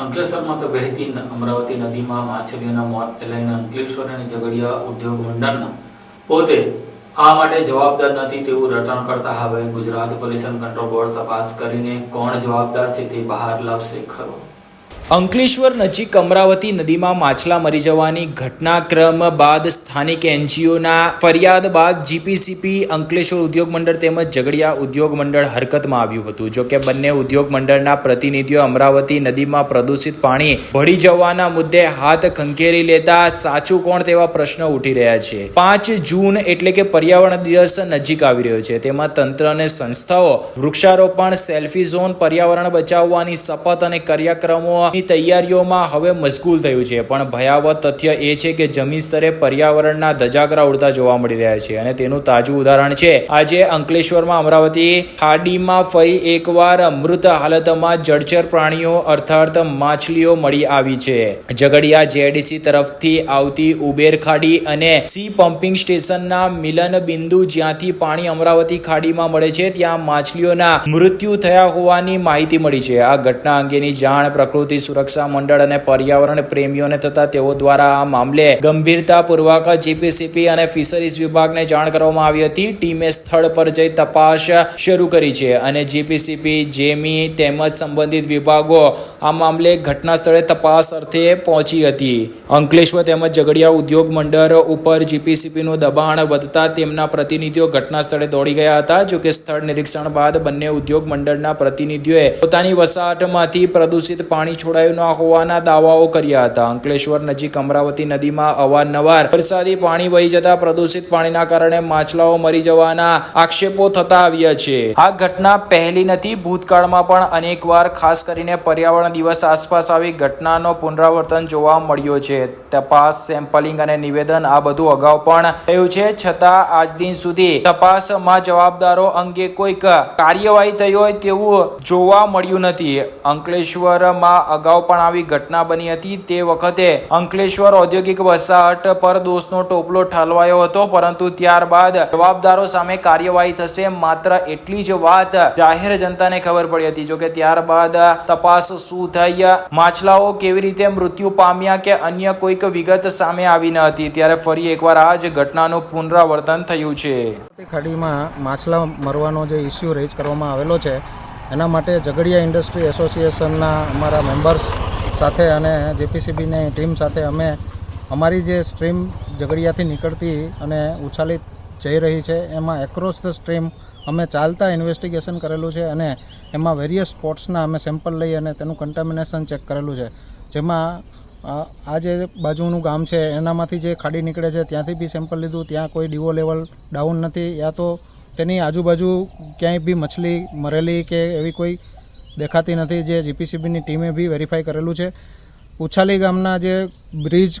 અંકલેશ્વરમાં તો વહેતી અમરાવતી નદીમાં માછલીઓના મોત લઈને અંકલેશ્વર અને ઝઘડિયા ઉદ્યોગ મંડળના પોતે આ માટે જવાબદાર નથી તેવું રટણ કરતા હવે ગુજરાત પોલ્યુશન કંટ્રોલ બોર્ડ તપાસ કરીને કોણ જવાબદાર છે તે બહાર લાવશે ખરો. અંકલેશ્વર નજીક અમરાવતી નદીમાં માછલા મરી જવાની ઘટનાક્રમ બાદ સ્થાનિક એનજીઓના ફરિયાદ બાદ જીપીસીપી અંકલેશ્વર ઉદ્યોગ મંડળ તેમજ ઝઘડિયા ઉદ્યોગ મંડળ હરકતમાં આવ્યું હતું. જોકે બંને ઉદ્યોગ મંડળના પ્રતિનિધિઓ અમરાવતી નદીમાં પ્રદૂષિત પાણી ભળી જવાના મુદ્દે હાથ ખંખેરી લેતા સાચું કોણ તેવા પ્રશ્નો ઉઠી રહ્યા છે. પાંચ જૂન એટલે કે પર્યાવરણ દિવસ નજીક આવી રહ્યો છે. તેમાં તંત્ર અને સંસ્થાઓ વૃક્ષારોપણ, સેલ્ફી ઝોન, પર્યાવરણ બચાવવાની શપથ અને કાર્યક્રમોની તૈયારીઓમાં હવે મશગુલ થયું છે. પણ ભયાવહ તથ્ય એ છે કે જમીન સ્તરે પર્યાવરણના ધજાગરા ઉડતા જોવા મળી રહ્યા છે અને તેનું તાજું ઉદાહરણ છે. આજે અંકલેશ્વરમાં અમરાવતી ખાડીમાં ફરી એકવાર મૃત હાલતમાં જળચર પ્રાણીઓ અર્થાર્થ માછલીઓ મળી આવી છે. ઝઘડિયા જેડીસી તરફથી આવતી ઉબેર ખાડી અને સી પમ્પિંગ સ્ટેશનના મિલન બિંદુ જ્યાંથી પાણી અમરાવતી ખાડીમાં મળે છે, ત્યાં માછલીઓના મૃત્યુ થયા હોવાની માહિતી મળી છે. આ ઘટના અંગેની જાણ પ્રકૃતિ સુરક્ષા મંડળ અને પર્યાવરણ પ્રેમીઓને તથા તેઓ દ્વારા આ મામલે ગંભીરતાપૂર્વક જીપીસીપી અને ફિશરીઝ વિભાગને જાણ કરવામાં આવી હતી. ટીમે સ્થળ પર જઈ તપાસ શરૂ કરી છે અને જીપીસીપી જેમી તેમજ સંબંધિત વિભાગો આ મામલે ઘટના સ્થળે તપાસ અર્થે પહોંચી હતી. અંકલેશ્વર તેમજ ઝઘડિયા ઉદ્યોગ મંડળ ઉપર જીપીસીપીનું દબાણ વધતા તેમના પ્રતિનિધિઓ ઘટના સ્થળે દોડી ગયા હતા. જોકે સ્થળ નિરીક્ષણ બાદ બંને ઉદ્યોગ મંડળના પ્રતિનિધિઓએ પોતાની વસાહતમાંથી પ્રદૂષિત પાણી છોડાયું ન હોવાના દાવાઓ કર્યા હતા. અંકલેશ્વર નજીક અમરાવતી નદીમાં અવારનવાર વરસાદી પાણી વહી જતા પ્રદૂષિત પાણીના કારણે માછલાઓ મરી જવાના આક્ષેપો થતા આવ્યા છે. આ ઘટના પહેલી નથી, ભૂતકાળમાં પણ અનેકવાર, ખાસ કરીને પર્યાવરણ દિવસ આસપાસ આવી ઘટનાનો પુનરાવર્તન જોવા મળ્યો છે. તપાસ, સેમ્પલિંગ અને નિવેદન આ બધું અગાઉ પણ થયું છે. છતાં આજ દિન સુધી તપાસમાં જવાબદારો અંગે કોઈક કાર્યવાહી થઈ હોય તેવું જોવા મળ્યું નથી. અંકલેશ્વરમાં અગાઉ પણ આવી ઘટના બની હતી. તે વખતે અંકલેશ્વર ઔદ્યોગિક વસાહટ પર દોષનો ટોપલો ઠાલવાયો હતો, પરંતુ ત્યારબાદ જવાબદારો સામે કાર્યવાહી થશે માત્ર એટલી જ વાત જાહેર જનતાને ખબર પડી હતી. જોકે ત્યારબાદ તપાસ શું થઈ? માછલાઓ કેવી રીતે મૃત્યુ પામ્યા કે અન્ય કોઈક વિગત સામે આવી ન હતી? ત્યારે ફરી એકવાર આ જ ઘટનાનું પુનરાવર્તન થયું છે. ખાડીમાં માછલા મરવાનો જે ઇસ્યુ રેઝ કરવામાં આવેલો છે એના માટે ઝઘડિયા ઇન્ડસ્ટ્રી એસોસિએશનના અમારા મેમ્બર્સ સાથે અને જેપીસીબીની ટીમ સાથે અમે અમારી જે સ્ટ્રીમ ઝઘડિયાથી નીકળતી અને ઉછાલી જઈ રહી છે, એમાં એક્રોસ ધ સ્ટ્રીમ અમે ચાલતા ઇન્વેસ્ટિગેશન કરેલું છે અને એમાં વેરિયસ સ્પોટ્સના અમે સેમ્પલ લઈ અને તેનું કન્ટામિનેશન ચેક કરેલું છે. જેમાં આ જે બાજુનું ગામ છે, એનામાંથી જે ખાડી નીકળે છે, ત્યાંથી બી સેમ્પલ લીધું. ત્યાં કોઈ ડીવો લેવલ ડાઉન નથી. યા તો તેની આજુબાજુ ક્યાંય બી મછલી મરેલી કે એવી કોઈ દેખાતી નથી. જે જીપીસીબીની ટીમે બી વેરીફાઈ કરેલું છે. ઉછાલી ગામના જે બ્રિજ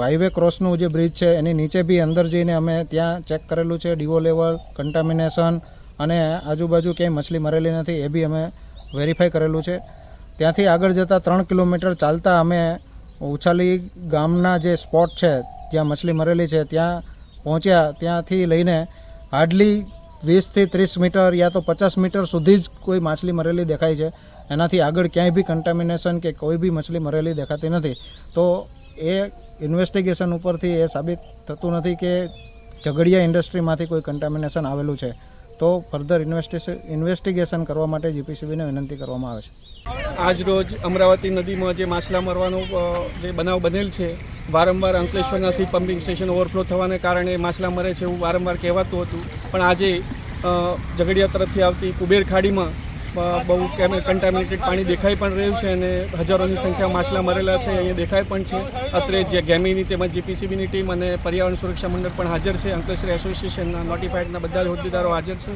હાઈવે ક્રોસનું જે બ્રિજ છે, એની નીચે બી અંદર જઈને અમે ત્યાં ચેક કરેલું છે. ડીવો લેવલ કન્ટામિનેશન અને આજુબાજુ ક્યાંય મછલી મરેલી નથી, એ બી અમે વેરીફાઈ કરેલું છે. ત્યાંથી આગળ જતાં ત્રણ કિલોમીટર ચાલતા અમે ઉછાલી ગામના જે સ્પોટ છે જ્યાં મછલી મરેલી છે, ત્યાં પહોંચ્યા. ત્યાંથી લઈને હાર્ડલી વીસથી ત્રીસ મીટર યા તો પચાસ મીટર સુધી જ કોઈ માછલી મરેલી દેખાય છે. એનાથી આગળ ક્યાંય બી કન્ટામિનેશન કે કોઈ બી મછલી મરેલી દેખાતી નથી. તો એ ઇન્વેસ્ટિગેશન ઉપરથી એ સાબિત થતું નથી કે ઝઘડિયા ઇન્ડસ્ટ્રીમાંથી કોઈ કન્ટામિનેશન આવેલું છે. તો ફર્ધર ઇન્વેસ્ટિગેશન કરવા માટે જીપીસીબીને વિનંતી કરવામાં આવે છે. આજ રોજ અમરાવતી નદીમાં જે માછલા મરવાનો જે બનાવ બનેલ છે, વારંવાર અંકલેશ્વરના સી પમ્પિંગ સ્ટેશન ઓવરફ્લો થવાને કારણે માછલા મરે છે એવું વારંવાર કહેવાતું હતું. પણ આજે ઝઘડિયા તરફથી આવતી કુબેર ખાડીમાં બહુ કન્ટામિનેટેડ પાણી દેખાઈ પણ રહ્યું છે અને હજારોની સંખ્યામાં માછલા મરેલા છે, અહીંયા દેખાય પણ છે. અત્રે જે ગેમીની તેમજ જીપીસીબીની ટીમ અને પર્યાવરણ સુરક્ષા મંડળ પણ હાજર છે. અંકલેશ્વર એસોસિએશનના નોટિફાઈડના બધા જ હોદ્દેદારો હાજર છે.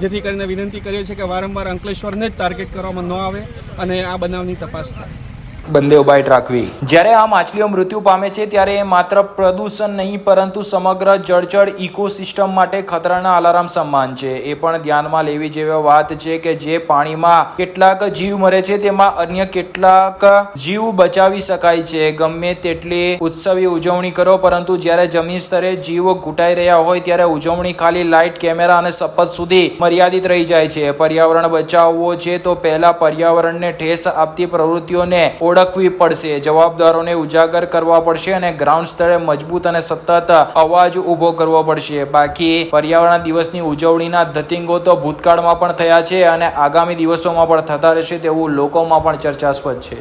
જેથી કરીને વિનંતી કરીએ છીએ કે વારંવાર અંકલેશ્વરને જ ટાર્ગેટ કરવામાં ન આવે અને આ બનાવની તપાસ થાય. બંને બાઇટ રાખવી. જ્યારે આ માછલીઓ મૃત્યુ પામે છે, ત્યારે એ માત્ર પ્રદૂષણ નહીં, પરંતુ સમગ્ર જળચર ઇકોસિસ્ટમ માટે ખતરાના અલાર્મ સમાન છે. એ પણ ધ્યાનમાં લેવી જેવી વાત છે કે જે પાણીમાં કેટલાક જીવ મરે છે, તેમાં અન્ય કેટલાક જીવ બચાવી શકાય છે. ગમે તેટલી ઉત્સવી ઉજવણી કરો, પરંતુ જ્યારે જમીન સ્તરે જીવો ઘૂંટાઈ રહ્યા હોય, ત્યારે ઉજવણી ખાલી લાઇટ, કેમેરા અને શપથ સુધી મર્યાદિત રહી જાય છે. પર્યાવરણ બચાવવો છે, તો પહેલા પર્યાવરણને ઠેસ આપતી પ્રવૃત્તિઓને ઓળખવી પડશે. જવાબદારોને ઉજાગર કરવા પડશે અને ગ્રાઉન્ડ સ્તરે મજબૂત અને સતત અવાજ ઊભો કરવો પડશે. બાકી પર્યાવરણ દિવસની ઉજવણીના ધતિંગો તો ભૂતકાળમાં પણ થયા છે અને આગામી દિવસોમાં પણ થતા રહેશે તેવું લોકોમાં પણ ચર્ચાસ્પદ છે.